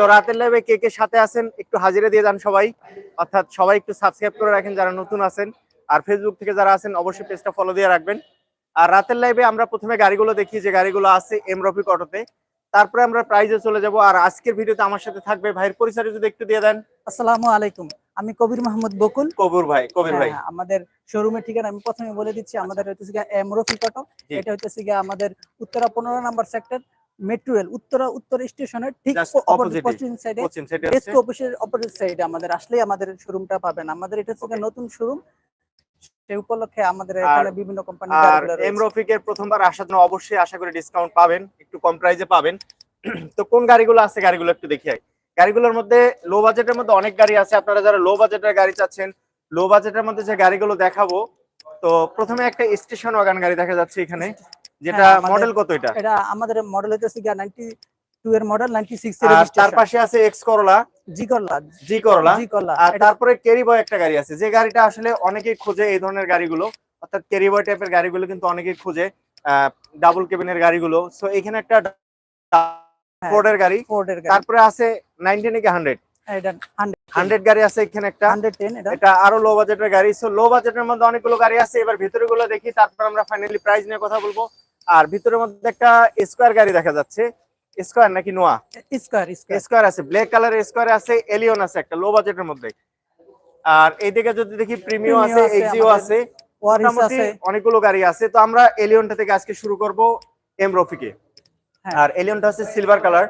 তো রাতের লাইভে কে কে সাথে আছেন একটু হাজিরা দিয়ে যান সবাই। অর্থাৎ সবাই একটু সাবস্ক্রাইব করে রাখেন যারা নতুন আছেন। আর ফেসবুক থেকে যারা আছেন অবশ্যই পেজটা ফলো দিয়ে রাখবেন। আর রাতের লাইভে আমরা প্রথমে গাড়িগুলো দেখি যে গাড়িগুলো আছে এম রফিক অটোতে তারপরে আমরা প্রাইজে চলে যাব। আর আজকের ভিডিওতে আমার সাথে থাকবে ভাইয়ের পরিচয় যদি একটু দিয়ে দেন। আসসালামু আলাইকুম। আমি কবির মাহমুদ বকুল। কবির ভাই কবির ভাই। হ্যাঁ, আমাদের শোরুমের ঠিকানা আমি প্রথমে বলে দিচ্ছি আমাদের গিয়ে এম রফিক অটো এটা হচ্ছে গিয়ে আমাদের উত্তরা পনেরো number sector metro rail Uttara উত্তর স্টেশনের ঠিক অপোজিট। পশ্চিম সাইডে এসকো অফিসের অপোজিট সাইডে আমাদের আসলেই আমাদের শোরুমটা পাবেন। আমাদের এটা হচ্ছে নতুন শোরুম সেই উপলক্ষে আমাদের এখানে বিভিন্ন কোম্পানির আর এম রফিকের প্রথমবার আসার জন্য অবশ্যই আশা করি ডিসকাউন্ট পাবেন একটু কম প্রাইসে পাবেন। তো কোন গাড়িগুলো আছে গাড়িগুলো একটু দেখি। গাড়িগুলোর মধ্যে লো বাজেটের মধ্যে অনেক গাড়ি আছে। আপনারা যারা লো বাজেটের গাড়ি চাচ্ছেন লো বাজেটের মধ্যে যে গাড়িগুলো দেখাবো তো প্রথমে একটা স্টেশন ওয়াগান গাড়ি দেখা যাচ্ছে এখানে। যেটা হ্যাঁ, মডেল কত এটা? এটা আমাদের মডেল হচ্ছে গিয়ে নাইনটি টু এর মডেল নাইনটি সিক্স এর আর তার পাশে আছে এক্স করলা জি করলা জি করলা জি করলা আর তারপরে ক্যারি বয় একটা গাড়ি আছে। যে গাড়িটা আসলে অনেকেই খোঁজে এই ধরনের গাড়িগুলো। অর্থাৎ ক্যারি বয় টাইপের গাড়িগুলো কিন্তু অনেকেই খোঁজে। ডাবল কেবিনের গাড়িগুলো। সো এখানে একটা হ্যাঁ, ফোর্ডের গাড়ি। ফোর্ডের গাড়ি। তারপরে আছে নাইনটি নাকি হান্ড্রেড এটা হান্ড্রেড হান্ড্রেড গাড়ি আছে এখানে একটা। এটা। এটা আরও লো বাজেটের গাড়ি। সো লো বাজেটের মধ্যে অনেকগুলো গাড়ি আছে। এবার ভিতরে গুলো দেখি তারপর আমরা ফাইনালি প্রাইস নিয়ে কথা বলব। আর ভিতরের মধ্যে একটা স্কোয়ার গাড়ি দেখা যাচ্ছে। স্কোয়ার নাকি নোয়া? Square square. আছে ব্ল্যাক কালারের স্কোয়ার আছে এলিয়ন আছে একটা লো বাজেটের মধ্যে। আর এইদিকে যদি দেখি Premio আছে এক্সিও আছে অনেকগুলো গাড়ি আছে। তো আমরা এলিয়নটা থেকে আজকে শুরু করব এম রফিকে। হ্যাঁ। আর এলিয়নটা হচ্ছে সিলভার কালার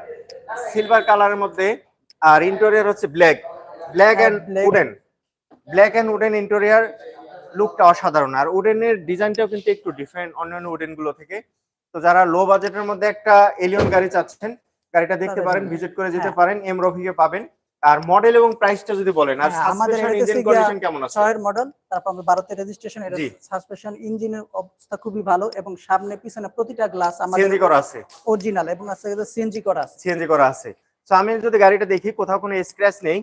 সিলভার কালারের মধ্যে আর ইন্টেরিয়র হচ্ছে black black and. Wooden black and wooden interior লুকটা অসাধারণ। আর উডেনের ডিজাইনটাও কিন্তু একটু ডিফারেন্ট অন্যান্য উডেনগুলো থেকে। তো যারা লো বাজেটের মধ্যে একটা এলিয়ন গাড়ি চাচ্ছেন গাড়িটা দেখতে পারেন ভিজিট করে যেতে হ্যাঁ। পারেন এম রফিকে পাবেন। আর মডেল এবং প্রাইসটা যদি বলেন আর হ্যাঁ, আমাদের ইঞ্জিন কন্ডিশন কেমন আছে? ছয়ের মডেল তারপর আমরা ভারতের রেজিস্ট্রেশন এটা জি। সাসপেনশন ইঞ্জিনের অবস্থা খুবই ভালো এবং সামনে পিছনে প্রতিটা গ্লাস আমাদের সিএনজি করা আছে। অরিজিনাল এবং আছে সিএনজি করা আছে। সিএনজি করা আছে। তো আমি যদি গাড়িটা দেখি কোথাও কোনো স্ক্র্যাচ নেই।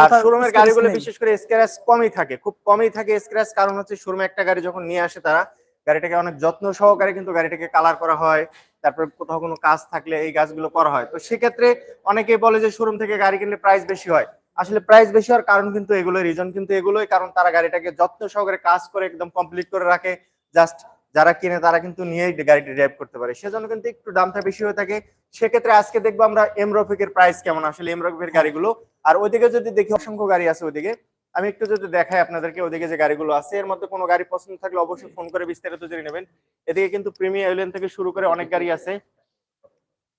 আর শোরুমের গাড়িগুলো বিশেষ করে স্ক্র্যাচ কমই থাকে। খুব কমই থাকে স্ক্র্যাচ কারণ হচ্ছে শোরুমে একটা গাড়ি যখন নিয়ে আসে তারা গাড়িটাকে অনেক যত্ন সহকারে কিন্তু গাড়িটাকে কালার করা হয়। তারপর কোথাও কোনো কাজ থাকলে এই কাজগুলো করা হয়। তো সেক্ষেত্রে অনেকেই বলে যে শোরুম থেকে গাড়ি কিনলে প্রাইস বেশি হয়। আসলে প্রাইস বেশি হওয়ার কারণ কিন্তু এগুলো রিজন কিন্তু এগুলোই কারণ তারা গাড়িটাকে যত্ন সহকারে কাজ করে একদম কমপ্লিট করে রাখে। জাস্ট যারা কিনে তারা কিন্তু নিয়েই গাড়িটি ড্রাইভ করতে পারে। সেজন্য কিন্তু একটু দামটা বেশি হয়ে থাকে। সেক্ষেত্রে আজকে দেখব আমরা এম রফিকের প্রাইস কেমন আসলে। এম রফিকের গাড়িগুলো। আর ওইদিকে যদি দেখি অসংখ্য গাড়ি আছে ওইদিকে। আমি একটু যদি দেখাই আপনাদেরকে ওইদিকে যে গাড়িগুলো আছে এর মধ্যে কোনো গাড়ি পছন্দ থাকলে অবশ্যই ফোন করে বিস্তারিত জেনে নেবেন। এদিকে কিন্তু প্রিমিয়ার এলিয়ন থেকে শুরু করে অনেক গাড়ি আছে।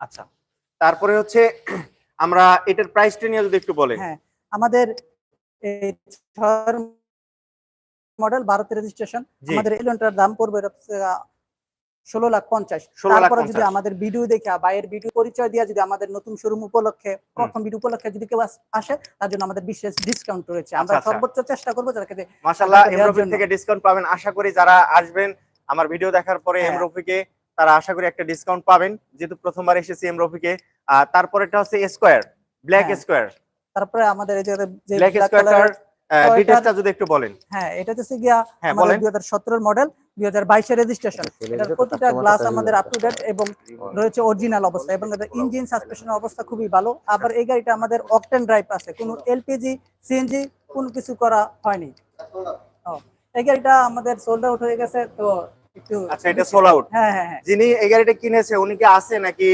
আচ্ছা। তারপরে হচ্ছে আমরা এটার প্রাইসটা নিয়ে যদি একটু বলেন। হ্যাঁ। আমাদের মডেল ভারতের রেজিস্ট্রেশন। আমাদের এলিয়নটার দাম পড়বে ষোলো লাখ পঞ্চাশ তারপরে যদি আমাদের ভিডিও দেখে বাইরের ভিডিও পরিচয় দিয়ে যদি আমাদের নতুন শোরুম উপলক্ষে প্রথম ভিডিও উপলক্ষে যদি কেউ আসে তার জন্য আমাদের বিশেষ ডিসকাউন্ট রয়েছে আমরা আচ্ছা, আচ্ছা। সর্বোচ্চ চেষ্টা করব রফিক জন্য। থেকে ডিসকাউন্ট পাবেন আশা করি যারা আসবেন আমার ভিডিও দেখার পরে হ্যাঁ। রফিকে তারা আশা করি একটা ডিসকাউন্ট পাবেন যেহেতু প্রথমবার এসেছি এম রফিকে আর তারপরেটা হচ্ছে স্কোয়ার ব্ল্যাক। স্কোয়ার তারপরে আমাদের এই যে ব্ল্যাক black এর ডিটেইলসটা যদি একটু বলেন। হ্যাঁ এটা হচ্ছে গিয়া হ্যাঁ আমাদের বলেন। দুই হাজার সতেরোর মডেল দুই হাজার বাইশের রেজিস্ট্রেশন এটার প্রতিটা গ্লাস আমাদের আপ টু ডেট এবং রয়েছে অরিজিনাল অবস্থা এবং এটার ইঞ্জিন সাসপেনশনের অবস্থা খুবই ভালো। আবার এই গাড়িটা আমাদের অকটেন ড্রাইভ আছে। কোনো এলপিজি সিএনজি কোনো কিছু করা হয়নি। এই গাড়িটা আমাদের সোল্ড আউট হয়ে গেছে তো একটু আচ্ছা এটা সোল আউট হ্যাঁ হ্যাঁ হ্যাঁ। যিনি এই গাড়িটা কিনেছে উনি কি আছে নাকি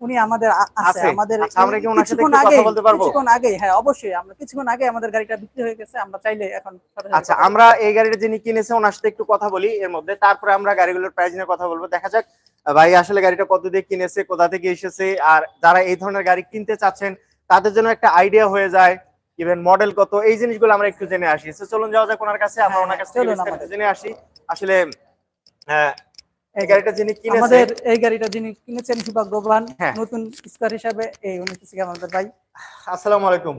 উনি আমাদের আছে? আমাদের আচ্ছা, আমরা কি ওনার সাথে কথা আগে বলতে পারব? কিছুক্ষণ আগে হ্যাঁ অবশ্যই আমরা কিছুক্ষণ আগে আমাদের গাড়িটা বিক্রি হয়ে গেছে আমরা চাইলে এখন আচ্ছা আমরা এই গাড়িটা যিনি কিনেছে ওনার সাথে একটু কথা বলি এর মধ্যে তারপরে আমরা গাড়িগুলোর প্রাইস নিয়ে কথা বলব দেখা যাক ভাই আসলে গাড়িটা কত দিয়ে কিনেছে কোথা থেকে এসেছে আর যারা এই ধরনের গাড়ি কিনতে চাচ্ছেন তাদের জন্য একটা আইডিয়া হয়ে যায় ইভেন মডেল কত এই জিনিসগুলো আমরা একটু জেনে আসি চলুন যাওয়া যাক ওনার কাছে আমরা হ্যাঁ, ওনার হ্যাঁ, কাছ আমাদের। জেনে আসি আসলে আহ, এই এই গাড়িটা যিনি কিনেছে আমাদের এই গাড়িটা যিনি কিনেছেন সৌভাগ্যবান হ্যাঁ। নতুন স্কোয়ার হিসাবে এই উনি হচ্ছে আমাদের ভাই। আসসালামু আলাইকুম।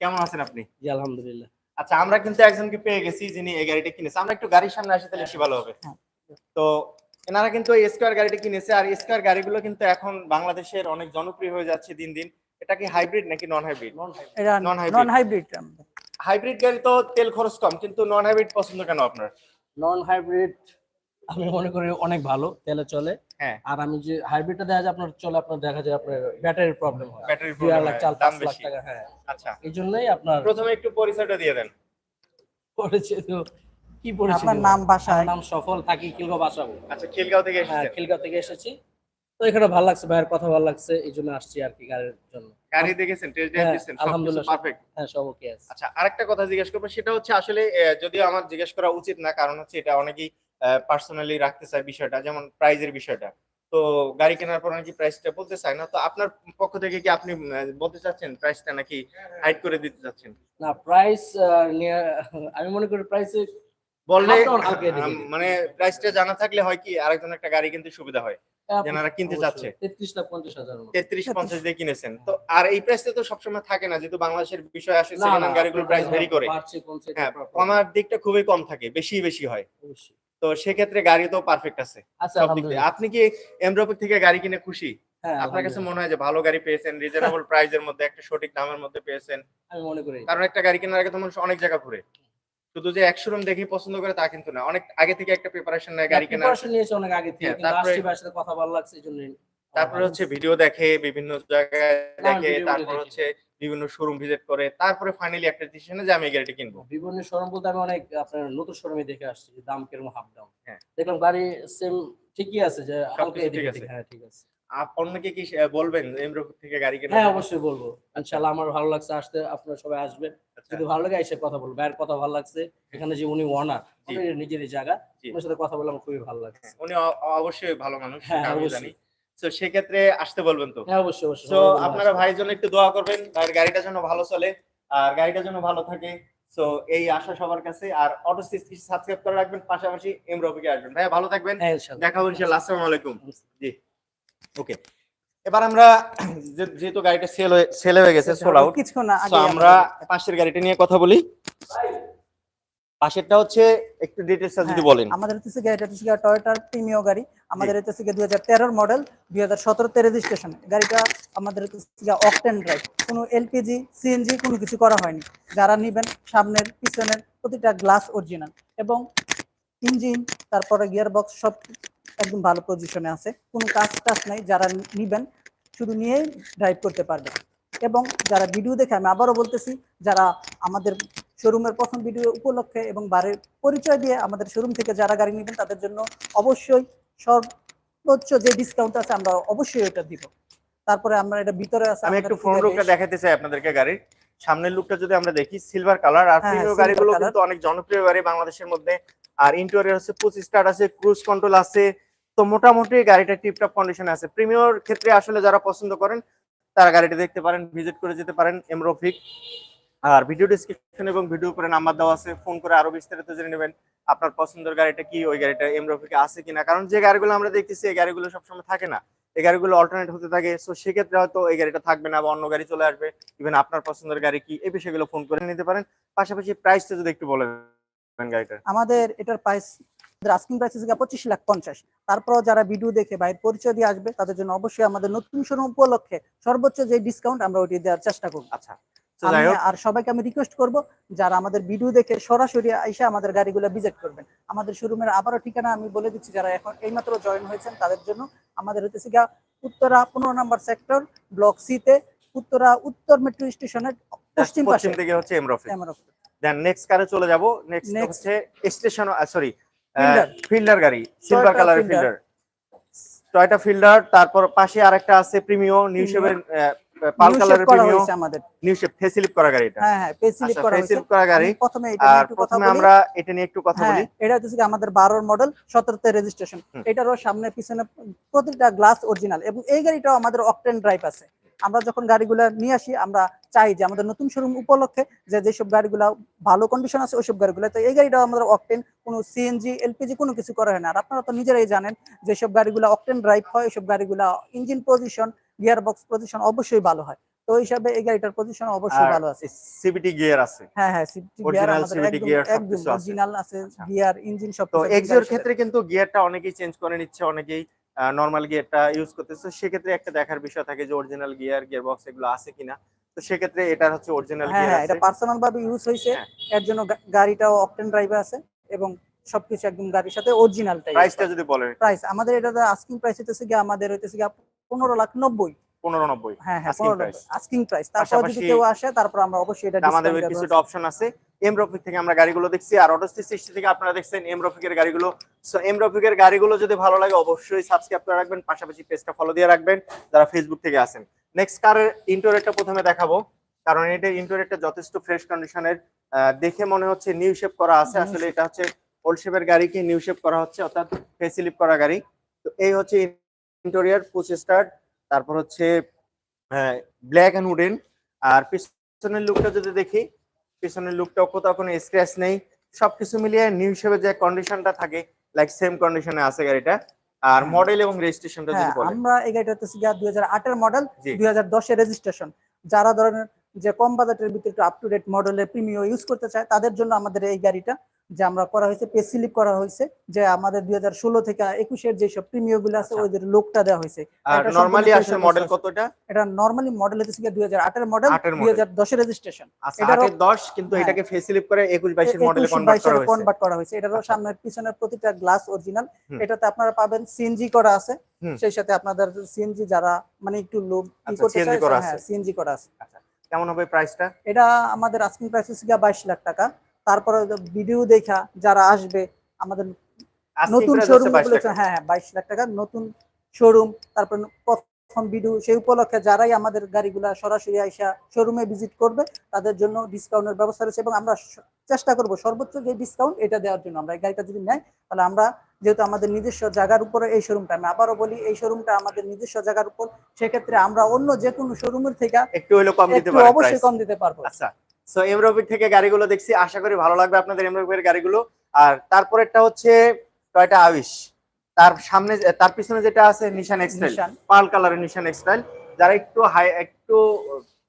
কেমন আছেন আপনি? জি আলহামদুলিল্লাহ। আচ্ছা আমরা কিন্তু একজনকে পেয়ে গেছি যিনি এই গাড়িটা কিনেছে আমরা একটু গাড়ির সামনে আসি তাহলে বেশি ভালো হবে। হ্যাঁ। তো এনারা কিন্তু এই স্কোয়ার গাড়িটা কিনেছে আর স্কোয়ার গাড়িগুলো কিন্তু এখন বাংলাদেশের অনেক জনপ্রিয় হয়ে যাচ্ছে দিন দিন। এটা কি হাইব্রিড নাকি নন হাইব্রিড এটা Non-hybrid। নন হাইব্রিড হাইব্রিড গাড়ি তো তেল খরচ কম কিন্তু নন হাইব্রিড পছন্দ কেন আপনার? নন হাইব্রিড আমি মনে করি অনেক ভালো তেলে চলে। হ্যাঁ। আর আমি যে হাইব্রিডটা দেখা যায় আপনার চলে আপনার দেখা যায় আপনার ব্যাটারির প্রবলেম হয়। ব্যাটারি আড়াই লাখ দাম পাঁচ লাখ টাকা হ্যাঁ। আচ্ছা। এই জন্যই আপনার প্রথমে একটু পরিচয়টা দিয়ে দেন। পড়েছে তো কি পড়েছে আপনার নাম বাসায়। নাম সফল থাকি কিলগো বাসাবো আচ্ছা খিলগাঁও থেকে হ্যাঁ খিলগাঁও থেকে এসেছি। তো এখানে ভালো লাগছে ভাইয়ের কথা ভালো লাগছে এই জন্য আসছি আর কি গাড়ির জন্য। গাড়ি দেখেছেন টেস্ট ড্রাইভ হ্যাঁ, দিয়েছেন আলহামদুলিল্লাহ, পারফেক্ট হ্যাঁ সব ওকে আছে। আচ্ছা আরেকটা কথা জিজ্ঞেস করব সেটা হচ্ছে আসলে যদিও আমার জিজ্ঞেস করা উচিত না কারণ হচ্ছে এটা অনেকেই পার্সোনালি রাখতে চায় বিষয়টা যেমন প্রাইজের বিষয়টা তো গাড়ি কেনার পর নাকি প্রাইসটা বলতে চায় না তো আপনার পক্ষ থেকে কি আপনি বলতে চাচ্ছেন প্রাইসটা নাকি হাইড করে দিতে চাচ্ছেন না প্রাইস আমি মনে করি প্রাইসে বললে। মানে প্রাইসটা জানা থাকলে হয় কি আরেকজন একটা গাড়ি কিনতে সুবিধা হয় যারা কিনতে চাচ্ছে। তেত্রিশ লাখ পঞ্চাশ হাজার। তেত্রিশ পঞ্চাশ দিয়ে কিনেছেন তো আর এই প্রাইসটা তো সবসময় থাকে না যেহেতু বাংলাদেশের বিষয় আসে সেকেন্ড হ্যান্ড গাড়িগুলোর প্রাইস ভেরি করে হ্যাঁ কমার দিকটা খুবই কম থাকে বেশি বেশি হয় অবশ্যই। তো সেক্ষেত্রে গাড়ি তো পারফেক্ট আছে। আপনি কি এমরোপিক থেকে গাড়ি কিনে খুশি? হ্যাঁ আপনার কাছে মনে হয় যে ভালো গাড়ি পেয়েছেন রিজনেবল প্রাইসের মধ্যে একটা সঠিক দামের মধ্যে পেয়েছেন? আমি মনে করি। কারণ একটা গাড়ি কেনার আগে তো মানুষ অনেক জায়গা ঘুরে। শুধু যে এক শোরুম দেখে পছন্দ করে তা কিন্তু না। অনেক আগে থেকে একটা প্রিপারেশন নেয় গাড়ি কেনার। Preparation নিয়েছে অনেক আগে থেকে হ্যাঁ, তারপরে- সাথে কথা ভালো লাগছে এই জন্য তারপরে হচ্ছে ভিডিও দেখে বিভিন্ন জায়গায় দেখে তারপর হচ্ছে বিভিন্ন শোরুম ভিজিট করে তারপরে ফাইনালি একটা ডিসিশনে যে আমি এই গাড়িটা কিনবো। বিভিন্ন শোরুম বলতে আমি অনেক আপনার নতুন শোরুমে দেখে আসছি যে দাম কীরকম হাফ ডাউন হ্যাঁ। দেখলাম গাড়ি সেম ঠিকই আছে যে হালকা ঠিক আছে। হ্যাঁ ঠিক আছে। আপ- অন্যকে কি বলবেন এমরোপিক থেকে গাড়ি কেনার হ্যাঁ অবশ্যই বলব। ইনশাআল্লাহ আমার ভালো লাগছে আসতে আপনারা সবাই আসবেন। আচ্ছা, যদি ভালো লাগে এসে কথা বলব। ভাইয়ের কথা ভালো লাগছে। এখানে যে উনি ওনার। নিজেরই জায়গা। ওনার সাথে কথা বলে আমার খুবই ভালো লাগছে। উনি অবশ্যই ভালো মানুষ হ্যাঁ, আমি অবশ্যই। জানি। তো সেক্ষেত্রে আসতে বলবেন তো? হ্যাঁ অবশ্যই অবশ্যই। তো আপনারা আসতে। ভাইয়ের জন্য একটু দোয়া করবেন ভাইয়ের গাড়িটা যেন ভালো চলে আর গাড়িটা যেন ভালো থাকে। তো এই আশা সবার কাছে আর অটো সাবস্ক্রাইব করে রাখবেন পাশাপাশি এম রবিকে আসবেন। ভাইয়া ভালো থাকবেন। হ্যাঁ দেখা হবে ইনশাআল্লাহ আসসালামু আলাইকুম। জি। ওকে এবার আমরা যেহেতু গাড়িটা সেল হয়ে সেল হয়ে গেছে সোল আউট তো আগে আমরা পাশের গাড়িটা নিয়ে কথা বলি। পাশেরটা হচ্ছে একটু ডিটেলস যদি হ্যাঁ, বলেন। আমাদের হচ্ছে গিয়ে এটা হচ্ছে টয়োটার প্রিমিয় গাড়ি আমাদের এটা হচ্ছে দুই হাজার তেরোর মডেল দুই হাজার সতেরোতে রেজিস্ট্রেশন গাড়িটা আমাদের হচ্ছে অকটেন ড্রাইভ কোনো এলপিজি সিএনজি কোনো কিছু করা হয়নি। যারা নিবেন সামনের পিছনের প্রতিটা গ্লাস অরিজিনাল এবং ইঞ্জিন তারপরে গিয়ার বক্স সব একদম ভালো পজিশনে আছে। কোনো কাজ টাজ নাই যারা নিবেন শুধু নিয়েই ড্রাইভ করতে পারবে এবং যারা ভিডিও দেখে আমি আবারও বলতেছি যারা আমাদের শোরুমের প্রথম ভিডিও উপলক্ষে এবং বাড়ির পরিচয় দিয়ে আমাদের শোরুম থেকে যারা গাড়ি নেবেন তাদের জন্য অবশ্যই সর্বোচ্চ যে ডিসকাউন্ট আছে আমরা অবশ্যই ওটা দিব। তারপরে আমরা এটা ভিতরে আছে আমি একটু ফ্রন্ট লুকটা দেখাতে চাই আপনাদেরকে গাড়ির। সামনের লুকটা যদি আমরা দেখি সিলভার কালার আর হ্যাঁ, গাড়িগুলো কিন্তু অনেক জনপ্রিয় গাড়ি বাংলাদেশের মধ্যে। আর ইন্টেরিয়র হচ্ছে পুশ স্টার্ট আছে ক্রুজ কন্ট্রোল আছে। তো মোটামুটি গাড়িটা টিপটপ কন্ডিশনে আছে। প্রিমিয়র ক্ষেত্রে আসলে যারা পছন্দ করেন তারা গাড়িটা দেখতে পারেন ভিজিট করে যেতে পারেন এমরোফিক আর ভিডিও ডিসক্রিপশন এবং ভিডিও করে নাম্বার দেওয়া আছে ফোন করে আরও বিস্তারিত জেনে নেবেন আপনার পছন্দের গাড়িটা কি ওই গাড়িটা এমরোফিকে আছে কিনা? কারণ যে গাড়িগুলো আমরা দেখতেছি এই গাড়িগুলো সবসময় থাকে না। এই গাড়িগুলো অল্টারনেট হতে থাকে সো সেক্ষেত্রে হয়তো এই গাড়িটা থাকবে না বা অন্য গাড়ি চলে আসবে। ইভেন আপনার পছন্দের গাড়ি কি এই বিষয়গুলো ফোন করে নিতে পারেন। পাশাপাশি প্রাইসটা যদি একটু বলেন গাড়িটার। আমাদের এটার প্রাইস আস্কিং প্রাইস হচ্ছে পঁচিশ লাখ পঞ্চাশ। তারপর যারা ভিডিও দেখে বাইরের পরিচয় দিয়ে আসবে তাদের জন্য অবশ্যই আমাদের নতুন শোরুম উপলক্ষে সর্বোচ্চ যে ডিসকাউন্ট আমরা ওটি দেওয়ার চেষ্টা করব। আচ্ছা আর সবাইকে আমি রিকোয়েস্ট করব যারা আমাদের ভিডিও দেখে সরাসরি এসে আমাদের গাড়িগুলো ভিজিট করবেন। আমাদের শোরুমের আবারও ঠিকানা আমি বলে দিচ্ছি যারা এখন এইমাত্র জয়েন হয়েছেন তাদের জন্য। আমাদের হচ্ছে গিয়া উত্তরা পনেরো নম্বর সেক্টর ব্লক সিতে উত্তরা উত্তর মেট্রো স্টেশনের পশ্চিম পাশে। দিকে হচ্ছে এমরোফিক আমার দেন নেক্সট কারে চলে যাব। নেক্সট. হচ্ছে স্টেশন সরি ফিল্ডার গাড়ি সিলভার কালারের ফিল্ডার টয়টা ফিল্ডার তারপর পাশে আরেকটা আছে প্রিমিও নিউ শেপের পাল কালারের করা আমাদের। নিউ শেপ ফেসিলিপ করা গাড়ি এটা। হ্যাঁ হ্যাঁ পেসিলিপ আচ্ছা করা ফেসিলিপ করা গাড়ি। প্রথমে এটা একটু কথা বলি। আমরা এটা নিয়ে একটু কথা বলি। এটা হচ্ছে গিয়ে আমাদের বারোর মডেল সতেরোতে রেজিস্ট্রেশন এটারও সামনে পিছনে প্রতিটা গ্লাস অরিজিনাল এবং এই গাড়িটাও আমাদের অকটেন ড্রাইভ আছে। আমরা যখন গাড়িগুলো নিয়ে আসি আমরা চাই যে আমাদের নতুন শোরুম উপলক্ষে যে যেসব গাড়িগুলো ভালো কন্ডিশন আছে ওইসব গাড়িগুলো তো এই গাড়িটাও আমাদের অকটেন কোনো সিএনজি এলপিজি কোনো কিছু করা হয় না। আর আপনারা তো নিজেরাই জানেন যেসব গাড়িগুলো অকটেন ড্রাইভ হয় ওইসব গাড়িগুলো engine position gear box position অবশ্যই ভালো হয়। তো ওই হিসাবে এই গাড়িটার পজিশন অবশ্যই ভালো আছে। সিবিটি গিয়ার আছে। হ্যাঁ হ্যাঁ গিয়ার Original আমাদের CVT একদম। অরিজিনাল আছে। গিয়ার ইঞ্জিন সব তো এক্সিওর ক্ষেত্রে কিন্তু গিয়ারটা অনেকেই চেঞ্জ করে নিচ্ছে অনেকেই নর্মাল গিয়ারটা ইউজ করতেছে। সেক্ষেত্রে একটা দেখার বিষয় থাকে যে অরিজিনাল গিয়ার গিয়ার বক্স এগুলো আছে কিনা। তো সেক্ষেত্রে এটা হচ্ছে অরিজিনাল হ্যাঁ গিয়ার হ্যাঁ এটা পার্সোনাল ভাবে ইউজ হয়েছে। হ্যাঁ। এর জন্য গাড়িটাও অকটেন ড্রাইভে আছে এবং সবকিছু একদম গাড়ির সাথে অরিজিনালটাই প্রাইসটা যদি বলেন। প্রাইস আমাদের এটা আস্কিং প্রাইস হইতেছে গিয়ে আমাদের হইতেছে গিয়ে পনেরো লাখ নব্বই। পনেরো নব্বই। হ্যাঁ হ্যাঁ আস্কিং প্রাইস তারপর যদি কেউ আসে তারপর আমরা অবশ্যই এটা আমাদের discount কিছুটা অপশন আছে। এম থেকে আমরা গাড়িগুলো দেখছি আর অটোস্টি সৃষ্টি থেকে আপনারা দেখছেন এম রফিকের গাড়িগুলো। সো এম গাড়িগুলো যদি ভালো লাগে অবশ্যই সাবস্ক্রাইব করে রাখবেন পাশাপাশি পেজটা ফলো দিয়ে রাখবেন যারা ফেসবুক থেকে আসেন। নেক্সট কারের ইন্টোরেটটা প্রথমে দেখাবো কারণ এটা ইন্টোরেটটা যথেষ্ট ফ্রেশ কন্ডিশনের দেখে মনে হচ্ছে নিউ শেপ করা আছে। আসলে এটা হচ্ছে ওল্ড শেপের গাড়িকে নিউ শেপ করা হচ্ছে অর্থাৎ ফেসিলিপ করা গাড়ি। তো এই হচ্ছে ইন্টেরিয়ার পুশ স্টার্ট তারপর হচ্ছে ব্ল্যাক এন্ড উডেন আর পিছনের লুকটা যদি দেখি পিছনের লুকটাও কোথাও কোনো স্ক্র্যাচ নেই সবকিছু মিলিয়ে নিউ হিসেবে যে কন্ডিশনটা থাকে লাইক সেম কন্ডিশনে আছে গাড়িটা আর হ্যাঁ। মডেল এবং রেজিস্ট্রেশনটা যদি বলি বলেন। আমরা এই গাড়িটা হচ্ছে গিয়ে দুই হাজার আটের মডেল জি। দুই হাজার দশের রেজিস্ট্রেশন যারা ধরনের যে কম বাজেটের ভিতরে একটু আপ টু ডেট মডেলের প্রিমিয়াম ইউজ করতে চায় তাদের জন্য আমাদের এই গাড়িটা যে আমরা করা হয়েছে পে স্লিপ করা হয়েছে যে আমাদের দুই হাজার ষোলো থেকে একুশের যেসব প্রিমিয়ামগুলো আছে আচ্ছা। ওদের লোকটা দেওয়া হয়েছে। এটা নরমালি মডেল কতটা? এটা নর্মালি মডেল হচ্ছে দুই হাজার আটের মডেল দুই হাজার দশের রেজিস্ট্রেশন আচ্ছা আটের দশ কিন্তু হ্যাঁ। এটাকে ফেসিলিপ করে একুশ বাইশের মডেলে কনভার্ট করা হয়েছে। এটারও আচ্ছা। সামনের পিছনের প্রতিটা গ্লাস অরিজিনাল এটাতে আপনারা পাবেন সিএনজি করা আছে। সেই সাথে আপনাদের সিএনজি যারা মানে একটু লোক করা হ্যাঁ আছে। সিএনজি করা আছে। কেমন হবে প্রাইসটা এটা আমাদের আস্কিং প্রাইস হচ্ছে গিয়া বাইশ লাখ টাকা। তারপরে ভিডিও দেখা যারা আসবে আমাদের নতুন শোরুম হ্যাঁ হ্যাঁ বাইশ লাখ টাকা নতুন শোরুম তারপর প্রথম ভিডিও সেই উপলক্ষে যারাই আমাদের গাড়িগুলা সরাসরি আইসা শোরুমে ভিজিট করবে তাদের জন্য ডিসকাউন্টের ব্যবস্থা রয়েছে এবং আমরা চেষ্টা করব সর্বোচ্চ যে ডিসকাউন্ট এটা দেওয়ার জন্য। আমরা এই গাড়িটা যদি নেয় তাহলে আমরা যেহেতু আমাদের নিজস্ব জায়গার উপরে এই শোরুমটা আমি আবারও বলি এই শোরুমটা আমাদের নিজস্ব জায়গার উপর সেক্ষেত্রে আমরা অন্য যে কোনো শোরুমের থেকে একটু হইল কম দিতে একটু পারে অবশ্যই কম দিতে পারব। আচ্ছা সো এমরোবিক থেকে গাড়িগুলো দেখছি আশা করি ভালো লাগবে আপনাদের এমরোবিকের গাড়িগুলো। আর তারপরেরটা হচ্ছে টয়টা আউইশ তার সামনে তার পিছনে যেটা আছে নিশান এক্সটাইল পার্ল কালারের নিশান এক্সটাইল যারা একটু হাই একটু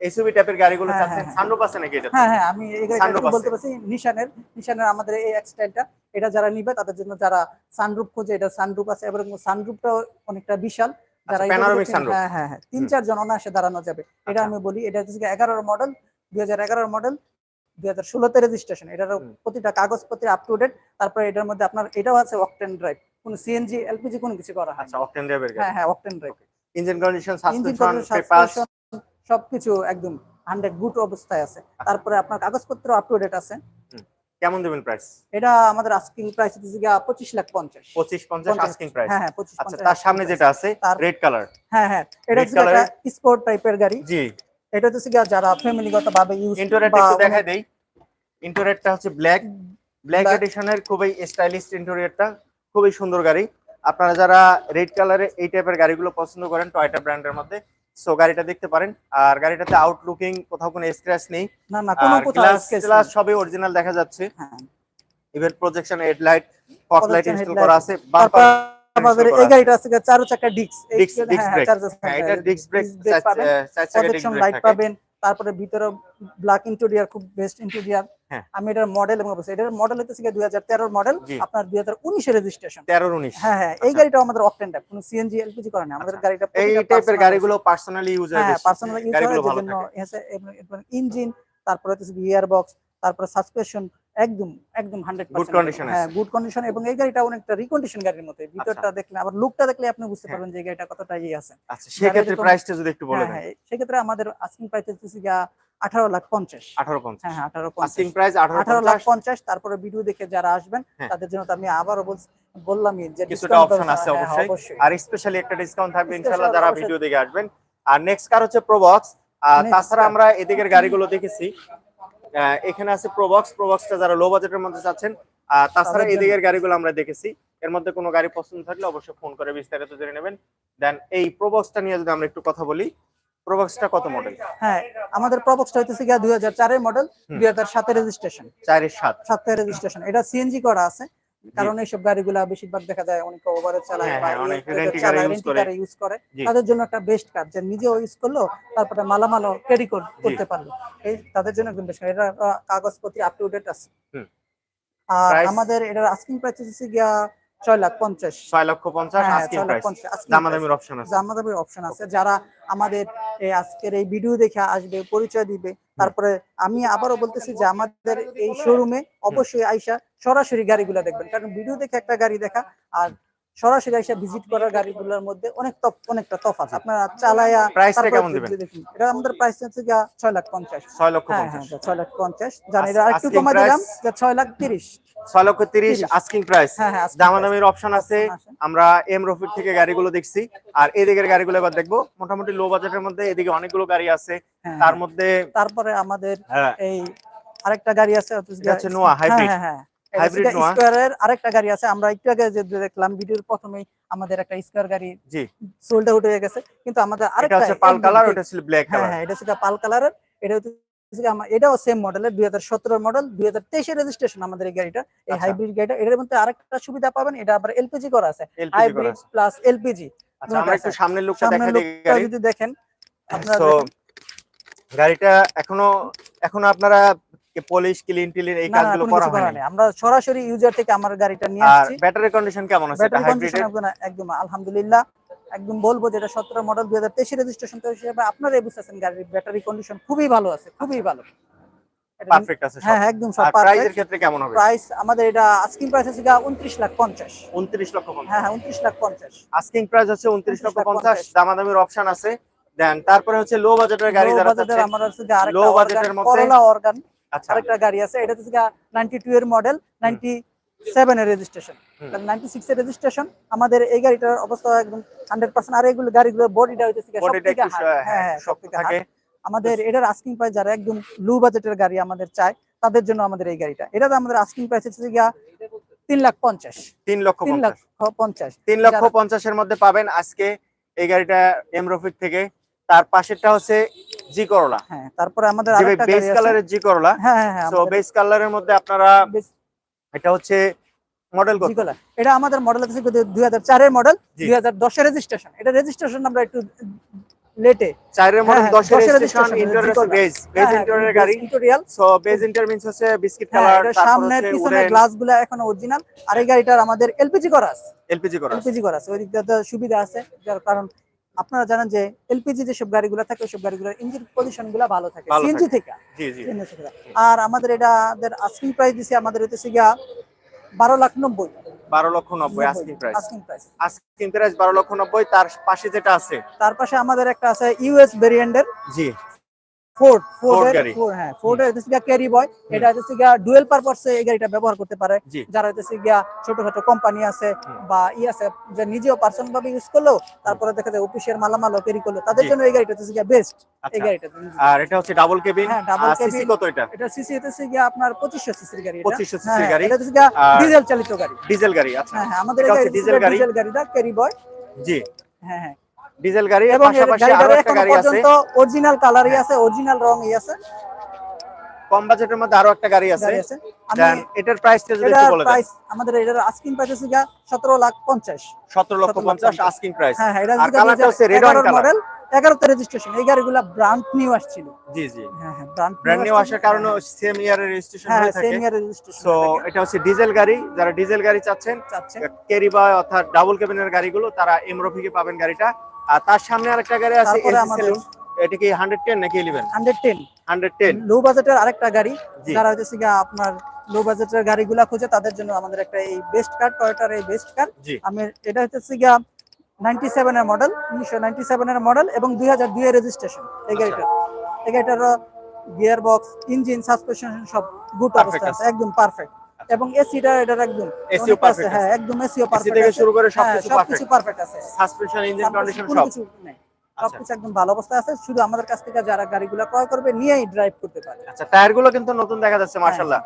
এসইউভি টাইপের গাড়িগুলো হ্যাঁ, চাচ্ছেন হ্যাঁ, সানরুফ আছে নাকি এটা হ্যাঁ হ্যাঁ আমি এই গাড়িটা বলতে পারছি নিশানের নিশানের আমাদের এই এক্সটাইলটা এটা যারা নিবে তাদের জন্য যারা সানরুফ খোঁজে এটা সানরুফ আছে এবং সানরুফটাও অনেকটা বিশাল। যারা এই panoramic হ্যাঁ হ্যাঁ হ্যাঁ তিন হুম। চারজন অনায়াসে দাঁড়ানো যাবে। এটা আচ্ছা। আমি বলি এটা হচ্ছে এগারোর মডেল দুই হাজার এগারোর মডেল দুই হাজার ষোলোতে রেজিস্ট্রেশন এটার প্রতিটা কাগজপত্র আপ টু ডেট তারপরে এটার মধ্যে আপনার এটাও আছে অকটেন ড্রাইভ কোনো সিএনজি এলপিজি কোনো কিছু করা হয় আচ্ছা অকটেন ড্রাইভের হ্যাঁ হ্যাঁ octane drive engine condition suspension papers সবকিছু একদম হান্ড্রেড গুড অবস্থায় আছে। আচ্ছা। তারপরে আপনার কাগজপত্র আপ টু ডেট আছে। কেমন দেবেন প্রাইস এটা আমাদের আস্কিং প্রাইস হচ্ছে গিয়া পঁচিশ লাখ পঞ্চাশ। পঁচিশ পঞ্চাশ পঞ্চাশ। আস্কিং প্রাইস হ্যাঁ হ্যাঁ পঁচিশ আচ্ছা তার সামনে যেটা আছে রেড কালার হ্যাঁ হ্যাঁ এটা হচ্ছে একটা স্পোর্ট টাইপের গাড়ি। জি। এটা হচ্ছে গিয়া যারা ফ্যামিলিগত ভাবে ইউজ ইন্টোরেটটা একটু দেখাই দেই। ইন্টোরেটটা হচ্ছে ব্ল্যাক ব্ল্যাক। এডিশনের খুবই স্টাইলিশ ইন্টোরিয়রটা খুবই সুন্দর গাড়ি। আপনারা যারা রেড কালারে এই টাইপের গাড়িগুলো পছন্দ করেন টয়টা ব্র্যান্ডের মধ্যে সো গাড়িটা দেখতে পারেন। আর গাড়িটাতে আউটলুকিং কোথাও কোনো স্ক্র্যাচ নেই। না না কোনো কোথাও sketch সবই অরিজিনাল দেখা যাচ্ছে। হ্যাঁ। Even projection headlight fog light install করা আছে। বাম্পার আমাদের এই গাড়িটা আছে চারো চাকা disc brake। হ্যাঁ এটা ডিস্ক ব্রেক চার চাকা ডিস্ক ব্রেক লাইট পাবেন। তারপরে ভিতরে ব্ল্যাক ইন্টেরিয়ার খুব বেস্ট ইন্টেরিয়ার হ্যাঁ। আমি এটার মডেল এবং অবশ্যই এটার মডেল হচ্ছে দুই হাজার তেরোর মডেল আপনার দুই হাজার উনিশের রেজিস্ট্রেশন তেরো উনিশ। হ্যাঁ হ্যাঁ এই গাড়িটা আমাদের অকটেন টাইপ কোনো সিএনজি এলপিজি করে না আমাদের আচ্ছা। গাড়িটা এই টাইপের গাড়িগুলো পার্সোনালি ইউজ হয় হ্যাঁ পার্সোনালি ইউজ হয় ভালো জন্য ইঞ্জিন তারপরে হচ্ছে গিয়ার বক্স তারপরে সাসপেনশন একদম একদম হান্ড্রেড condition আছে। হ্যাঁ গুড কন্ডিশন এবং এই গাড়িটা অনেকটা রিকন্ডিশন গাড়ির মতো ভিতরটা দেখলে আবার লুকটা দেখলে আপনি বুঝতে হ্যাঁ। পারবেন যে গাড়িটা কতটা ইয়ে আছে। আচ্ছা সেক্ষেত্রে প্রাইসটা যদি একটু বলে হ্যাঁ হ্যাঁ সেক্ষেত্রে আমাদের আস্কিং প্রাইস হচ্ছে গিয়া আঠারো লাখ পঞ্চাশ। আঠারো পঞ্চাশ। হ্যাঁ আঠারো আস্কিং প্রাইস আঠারো লাখ পঞ্চাশ। তারপরে ভিডিও দেখে যারা আসবেন। তাদের জন্য তো আমি আবারও বলছি বললামই যে কিছুটা অপশন আছে অবশ্যই। আর স্পেশালি একটা ডিসকাউন্ট থাকবে ইনশাআল্লাহ যারা ভিডিও দেখে আসবেন। আর নেক্সট কার হচ্ছে প্রবক্স আর তাছাড়া আমরা এদিকের গাড়িগুলো দেখেছি। এখানে আছে প্রবক্স প্রবক্সটা যারা লো বাজেটের মধ্যে চাচ্ছেন তাছাড়া এই দিকের এদিকের গাড়িগুলো আমরা দেখেছি। এর মধ্যে কোনো গাড়ি পছন্দ থাকলে অবশ্যই ফোন করে বিস্তারিত জেনে নেবেন। দেন এই প্রবক্সটা নিয়ে যদি আমরা একটু কথা বলি প্রোবক্সটা কত মডেল হ্যাঁ আমাদের প্রবক্সটা হইতেছে গিয়া মডেল হুম। দুই হাজার সাতের রেজিস্ট্রেশন চারের সাত। সাতের রেজিস্ট্রেশন এটা সিএনজি করা আছে। কারণ এইসব গাড়িগুলা বেশিরভাগ দেখা যায় অনেক ওভারে চালায় হ্যাঁ, বা হ্যাঁ, অনেক ইয়ে চালায়, use করে। তাদের জন্য একটা বেস্ট কার যে নিজেও ইউজ করল তারপরে মালামালও ক্যারি করতে পারল। এই তাদের জন্য একদম বেস্ট এটা কাগজপত্র আপ টু ডেট আছে। আর আমাদের এটার আস্কিং প্রাইস হচ্ছে গিয়া ছয় লাখ পঞ্চাশ। ছয় লক্ষ পঞ্চাশ হ্যাঁ, অপশন আছে। অপশন আছে। যারা আমাদের এই আজকের এই ভিডিও দেখে আসবে পরিচয় দিবে তারপরে আমি আবারও বলতেছি যে আমাদের এই শোরুমে অবশ্যই আইসা সরাসরি গাড়িগুলো দেখবেন। কারণ ভিডিও দেখে একটা গাড়ি দেখা আর সরাসরি আইসা ভিজিট করার গাড়িগুলোর মধ্যে অনেক অনেকটা তফাৎ। আপনারা চালায়া Price কেমন দিবেন? এটা আমাদের প্রাইস হচ্ছে গিয়া ছয় লাখ পঞ্চাশ। ছয় লক্ষ পঞ্চাশ। ছয় লাখ পঞ্চাশ। জানি এটা একটু দিলাম যে লাখ তিরিশ। ছয় লক্ষ তিরিশ 30 আস্কিং প্রাইস দামাদামির অপশন আছে। আমরা এম রফিক থেকে গাড়িগুলো দেখছি। আর এদিকের গাড়িগুলো এবার দেখব মোটামুটি লো বাজেটের মধ্যে এদিকে অনেকগুলো গাড়ি আছে। হ্যাঁ, তার হ্যাঁ। মধ্যে তারপরে আমাদের হ্যাঁ। এই আরেকটা গাড়ি আছে নোয়া। হ্যাঁ হ্যাঁ। Hybrid নোয়া। স্কোয়ারের আরেকটা গাড়ি আছে আমরা একটু আগে যে দেখলাম ভিডিওর প্রথমেই আমাদের একটা স্কোয়ার গাড়ি জি সোল্ড আউট হয়ে গেছে কিন্তু আমাদের আরেকটা হচ্ছে পাল কালার ওটা ছিল ব্ল্যাক কালার হ্যাঁ এটা সেটা পাল কালারের এটা হচ্ছে এটাও সেম মডেলের দুই হাজার সতেরো মডেল দুই হাজার তেইশের রেজিস্ট্রেশন আমাদের এই গাড়িটা এই আচ্ছা। হাইব্রিড গাড়িটা এটার মধ্যে আরেকটা সুবিধা পাবেন এটা আবার এলপিজি করা আছে হাইব্রিড প্লাস এলপিজি আচ্ছা আছে। সামনের লুকটা যদি দেখেন আপনারা দেখেন। গাড়িটা এখনও এখনও আপনারা পলিশ ক্লিন টিলিন এই কাজগুলো করা করা আমরা সরাসরি ইউজার থেকে আমার গাড়িটা নিয়ে আর ব্যাটারি কন্ডিশন কেমন আছে? এটা হাইব্রিডের একদম আলহামদুলিল্লাহ। একদম বলব যেটা সতেরো মডেল দুই হাজার তেইশে রেজিস্ট্রেশন তো হিসেবে আপনারাই বুঝতেছেন গাড়ির ব্যাটারি কন্ডিশন খুবই ভালো আছে খুবই ভালো। পারফেক্ট আছে হ্যাঁ হ্যাঁ একদম সব প্রাইসের ক্ষেত্রে কেমন হবে? প্রাইস আমাদের এটা আস্কিং প্রাইস আছে লাখ পঞ্চাশ। 29 লক্ষ পঞ্চাশ। হ্যাঁ হ্যাঁ উনত্রিশ লাখ পঞ্চাশ। আস্কিং প্রাইস হচ্ছে 29 লক্ষ 29 পঞ্চাশ। 50 দামাদামির অপশন আছে। দেন তারপরে হচ্ছে লো বাজেটের গাড়ি যারা চাচ্ছেন organ, এর মধ্যে- করলা অর্গান আচ্ছা আরেকটা গাড়ি আছে এটা হচ্ছে নাইনটি টু এর মডেল নাইনটি সেভেন এর রেজিস্ট্রেশন। নাইনটি সিক্স এর রেজিস্ট্রেশন আমাদের এই গাড়িটার অবস্থা একদম হান্ড্রেড পার্সেন্ট আর এগুলো গাড়িগুলোর বডিটা গিয়ে সব থেকে। হ্যাঁ হ্যাঁ থাকে আমাদের এটার আস্কিং প্রাইস যারা একদম লো বাজেটের গাড়ি আমাদের চায় তাদের জন্য আমাদের এই গাড়িটা। এটা আমাদের আস্কিং প্রাইস হচ্ছে গিয়া তিন লাখ পঞ্চাশ। 3 লক্ষ তিন লাখ পঞ্চাশ। 3 লক্ষ যারা- 50 এর মধ্যে পাবেন আজকে এই গাড়িটা এম রফিক থেকে। তার পাশেরটা হচ্ছে জি করলা। হ্যাঁ তারপরে আমাদের আরেকটা বেস কালারের জি করলা। হ্যাঁ হ্যাঁ হ্যাঁ সো বেস কালারের মধ্যে আপনারা এটা হচ্ছে মডেল কত? এটা আমাদের মডেল আছে দুই হাজার চারের মডেল জি। দুই হাজার দশের রেজিস্ট্রেশন এটা রেজিস্ট্রেশন আমরা একটু লেটে চারের মডেল হ্যাঁ, 10 এর রেজিস্ট্রেশন ইন্টেরিয়র গাড়ি। Interior so base interior means হচ্ছে বিস্কিট হ্যাঁ কালার এটা তারপর সামনের হচ্ছে পিছনের গ্লাসগুলা এখন অরিজিনাল আর এই গাড়িটার আমাদের এলপিজি করা আছে। এলপিজি করা আছে। এলপিজি করা আছে। ওই দিকটা সুবিধা আছে যার কারণ আপনারা জানেন যে এলপিজি যেসব গাড়িগুলো থাকে ওইসব গাড়িগুলোর ইঞ্জিন পজিশনগুলা ভালো থাকে সিএনজি থেকে। জি জি। আর আমাদের এটা আস্কিং প্রাইস দিছে আমাদের হইতেছে গিয়া বারো লাখ নব্বই। 12 লক্ষ 90 asking price asking price asking price 12 লক্ষ 90 তার পাশে যেটা আছে? তার পাশে আমাদের একটা আছে ইউএস ভেরিয়েন্টের জি। ফোর্ড ফোর্ড গাড়ি। হ্যাঁ। ফোর্ড হচ্ছে গিয়া ক্যারি বয় এটা হচ্ছে গিয়া ডুয়েল পারপাসে এই গাড়িটা ব্যবহার করতে পারে। যারা হচ্ছে গিয়া ছোটখাটো কোম্পানি আছে বা ই আছে যে নিজেও পার্সোনাল ভাবে ইউজ করল তারপরে দেখা যায় অফিসের মালামালও ক্যারি করল। তাদের জন্য এই গাড়িটা হচ্ছে গিয়া বেস্ট এই গাড়িটা আর এটা হচ্ছে ডাবল কেবিন হ্যাঁ, সিসি কত এটা? এটা সিসি হচ্ছে গিয়া আপনার পঁচিশশো সিসির গাড়ি এটা। 2500 cc হ্যাঁ, গাড়ি। এটা হচ্ছে গিয়া ডিজেল চালিত গাড়ি। ডিজেল গাড়ি আচ্ছা। হ্যাঁ হ্যাঁ আমাদের এই গাড়ি ডিজেল গাড়ি। ডিজেল গাড়িটা ক্যারি বয় জি। হ্যাঁ হ্যাঁ। ডিজেল গাড়ি এবং পাশাপাশি আরও একটা গাড়ি আছে। অরিজিনাল কালারই আছে অরিজিনাল রংই আছে। কম বাজেটের মধ্যে আরও একটা গাড়ি আছে। আছে। এটার প্রাইসটা যদি একটু বলে দেন। প্রাইস আমাদের এটার আস্কিং প্রাইস গিয়া সতেরো লাখ পঞ্চাশ। 17 লক্ষ 50 আস্কিং প্রাইস হ্যাঁ এটা কালারটা হচ্ছে রেড কালার মডেল এগারোতে রেজিস্ট্রেশন এই গাড়িগুলা ব্র্যান্ড নিউ আসছিল। জি জি। হ্যাঁ হ্যাঁ ব্র্যান্ড নিউ আসার কারণে সেম ইয়ারের রেজিস্ট্রেশন হ্যাঁ থাকে। সেম ইয়ার রেজিস্ট্রেশন সো এটা হচ্ছে ডিজেল গাড়ি। যারা ডিজেল গাড়ি চাচ্ছেন চাচ্ছে ক্যারিবা অর্থাৎ ডাবল কেবিনের গাড়িগুলো তারা এমরফিকে পাবেন গাড়িটা। আর তার সামনে আরেকটা গাড়ি আছে এসি আমাদের সেলুন। এটা কি 110 নাকি 11 হান্ড্রেড টেন 110 লো বাজেটের আরেকটা গাড়ি যারা হচ্ছে আপনার লো বাজেটের গাড়িগুলা খোঁজে তাদের জন্য আমাদের একটা এই বেস্ট কার টয়োটার এই বেস্ট কার আমি এটা হচ্ছে গিয়া নাইনটি সেভেনের মডেল উনিশশো নাইনটি সেভেনের মডেল এবং দুই হাজার দুই এর রেজিস্ট্রেশন এই আচ্ছা। গাড়িটা। এই গাড়িটার গিয়ার বক্স ইঞ্জিন সাসপেনশন সব গুড অবস্থা। আছে একদম পারফেক্ট এবং এসিটা এটার একদম এসিও পারফেক্ট হ্যাঁ একদম এসিও এসি পারফেক্ট থেকে শুরু করে হ্যাঁ সবকিছু সবকিছু পারফেক্ট আছে। সাসপেনশন ইঞ্জিন কন্ডিশন সব। কিছু নেই। আচ্ছা। সবকিছু একদম ভালো অবস্থায় আছে। শুধু আমাদের কাছ থেকে যারা গাড়িগুলো ক্রয় করবে নিয়েই ড্রাইভ করতে পারে আচ্ছা টায়ারগুলো কিন্তু নতুন দেখা যাচ্ছে মাশাআল্লাহ।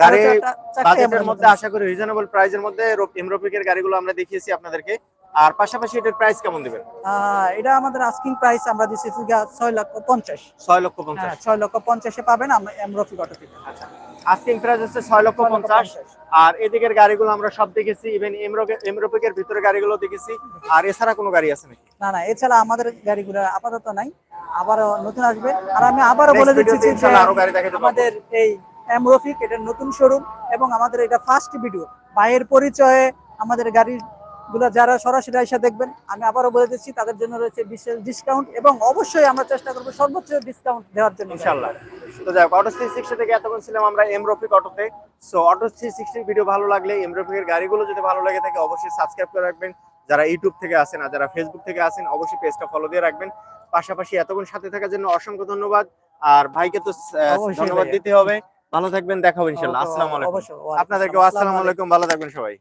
গাড়ি বাজেটের মধ্যে আশা করি রিজনেবল প্রাইসের মধ্যে এমরোপিকের গাড়িগুলো আমরা দেখিয়েছি আপনাদেরকে। আর পাশাপাশি এটার প্রাইস কেমন দিবেন? এটা আমাদের আস্কিং প্রাইস আমরা দিচ্ছি ছয় লক্ষ পঞ্চাশ। ছয় লক্ষ হ্যাঁ পঞ্চাশ ছয় লক্ষ পঞ্চাশে পাবেন আমরা এমরফি অটো থেকে। আচ্ছা। আস্কিং প্রাইস হচ্ছে ছয় লক্ষ পঞ্চাশ। আর এদিকের গাড়িগুলো আমরা সব দেখেছি ইভেন এমরোপিকের ভিতরে গাড়িগুলো দেখেছি। আর এছাড়া কোনো গাড়ি আছে নাকি? না না এছাড়া আমাদের গাড়িগুলো আপাতত নাই। আবারও নতুন আসবে। আর আমি আবারও বলে দিচ্ছি যে গাড়ি আমাদের এই এমরফিক এটা নতুন শোরুম এবং আমাদের এটা ফার্স্ট ভিডিও ভাইয়ের পরিচয়ে আমাদের গাড়িগুলো যারা সরাসরি এসে দেখবেন আমি আবারও বলে দিচ্ছি তাদের জন্য রয়েছে বিশেষ ডিসকাউন্ট এবং অবশ্যই আমরা চেষ্টা করব সর্বোচ্চ ডিসকাউন্ট দেওয়ার জন্য। ইনশাল্লাহ। তো যাই অটো থ্রি সিক্সটি থেকে এতক্ষণ ছিলাম আমরা এম রফিক অটোতে সো অটো থ্রি সিক্সটির ভিডিও ভালো লাগলে এম রফিকের গাড়িগুলো যদি ভালো লাগে থাকে অবশ্যই সাবস্ক্রাইব করে রাখবেন। যারা ইউটিউব থেকে আসেন আর যারা ফেসবুক থেকে আসেন অবশ্যই পেজটা ফলো দিয়ে রাখবেন। পাশাপাশি এতক্ষণ সাথে থাকার জন্য অসংখ্য ধন্যবাদ। আর ভাইকে তো ধন্যবাদ দিতে হবে। ভালো থাকবেন দেখা হবে ইনশাল্লাহ। আসসালামু আলাইকুম। আপনাদেরকেও আসসালামু আলাইকুম। ভালো থাকবেন সবাই।